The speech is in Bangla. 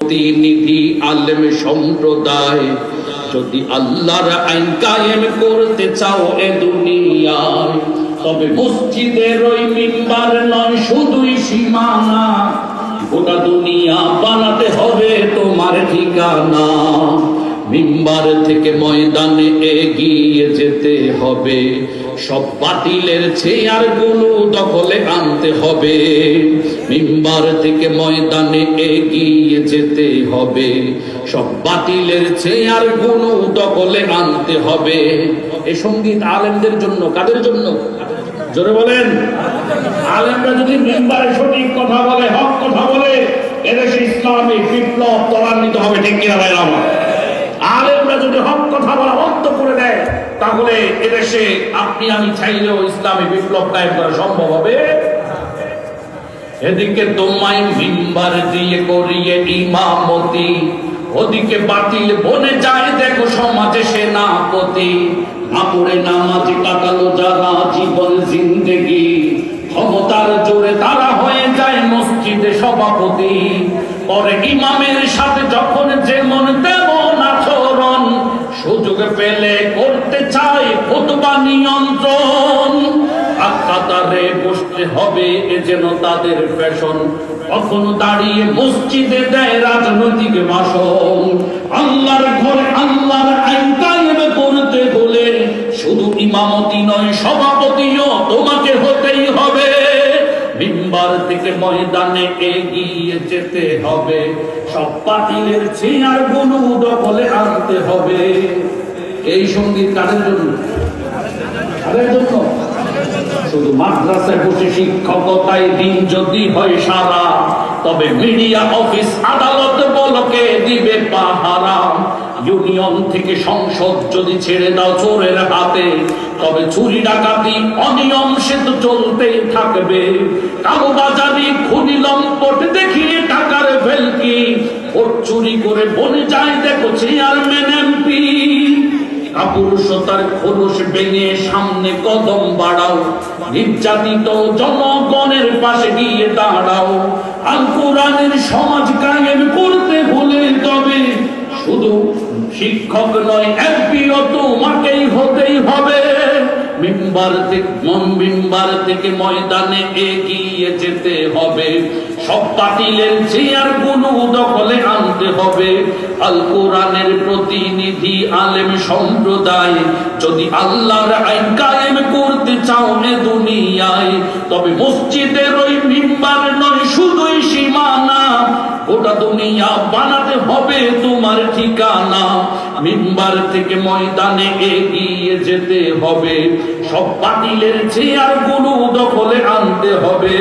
প্রতিনিধি আলেম সম্প্রদায়, যদি আল্লাহর আইন কায়েম করতে চাও এ দুনিয়ায়, তবে মসজিদের ওই মিম্বার নয়, শুধুই সীমানা। গোটা দুনিয়া বানাতে হবে তোমার ঠিকানা। মিম্বার থেকে ময়দানে এগিয়ে যেতে হবে। সব বাতিলের চেয়ারগুলো দখলে আনতে হবে। মিম্বার থেকে ময়দানে এগিয়ে যেতে হবে। সব বাতিলের চেয়ারগুলো দখলে আনতে হবে। এ সংগীত আলেমদের জন্য, কাদের জন্য? জোরে বলেন। আলেমরা যদি মিম্বারে সঠিক কথা বলে হক কথা বলে এদেশে ইসলামী বিপ্লব ত্বরান্বিত হবে ঠিক কিনা ভাই আমার আলেমরা যদি হক কথা বলা বন্ধ করে দেয় তাহলে এদেশে আপনি, আমি চাইলেও ইসলামী বিপ্লব কায়েম করা সম্ভব হবে। এদিকে তোমায় মিম্বার দিয়ে করিয়ে ইমামতি, ওদিকে বাতিল বনে যায় দেখো সমাজে সেনাপতি। না পড়ে নামাজ কাটালো যারা জীবন জিন্দেগি, ক্ষমতার জোরে তারা হয়ে যায় মসজিদে সভাপতি। পরে ইমামের সাথে যখন যেমন তেমন আচরণ, সুযোগ পেলে বসতে হবে এ যেন তাদের ফ্যাশন। কখনো দাঁড়িয়ে মসজিদে দেয় রাজনৈতিক ভাষণ। আল্লাহর ঘরে আল্লাহর করতে শুধু ইমামতি নয়, সভাপতিও তোমাকে হতেই হবে। মিম্বার থেকে ময়দানে এগিয়ে যেতে হবে। সব পাতিলের চেয়ারগুলো দখলে আনতে হবে। এই সংগীত কাদের জন্য? শুধু মাদ্রাসায় বসে শিক্ষকতায় দিন যদি হয় সারা, তবে মিডিয়া অফিস আদালত বলকে দিবে পাহারা। ইউনিয়ন থেকে সংসদ যদি ছেড়ে দাও চোরের হাতে, তবে চুরি ডাকাতি অনিয়ম সে তো চলতেই থাকবে। কালো বাজারি খুনি লম্পট দেখিয়ে টাকার ভেলকি, ভোট চুরি করে বনে যায়, দেখো চেয়ারম্যান কাপুরুষতার খোলস ভেঙে সামনে কদম বাড়াও। নির্যাতিত জনগণের পাশে গিয়ে দাঁড়াও। আল সমাজ কায়েম করতে হলে তবে শুধু শিক্ষক নয় এমপিও তোমাকেই হতেই হবে। মিম্বার থেকে মিম্বার থেকে ময়দানে এগিয়ে যেতে হবে? সব পাতিলের চেয়ারগুলো দখলে আনতে হবে। আল কোরআনের প্রতিনিধি আলেম সম্প্রদায়, যদি আল্লাহর আইন কায়েম করতে চাও এ দুনিয়ায়, তবে মসজিদের ওই মিম্বার নয়, শুধুই সীমানা। গোটা দুনিয়া বানাতে হবে তোমার ঠিকানা। মিম্বার থেকে ময়দানে এগিয়ে যেতে হবে। সব বাতিলের চেয়ারগুলো দখলে আনতে হবে।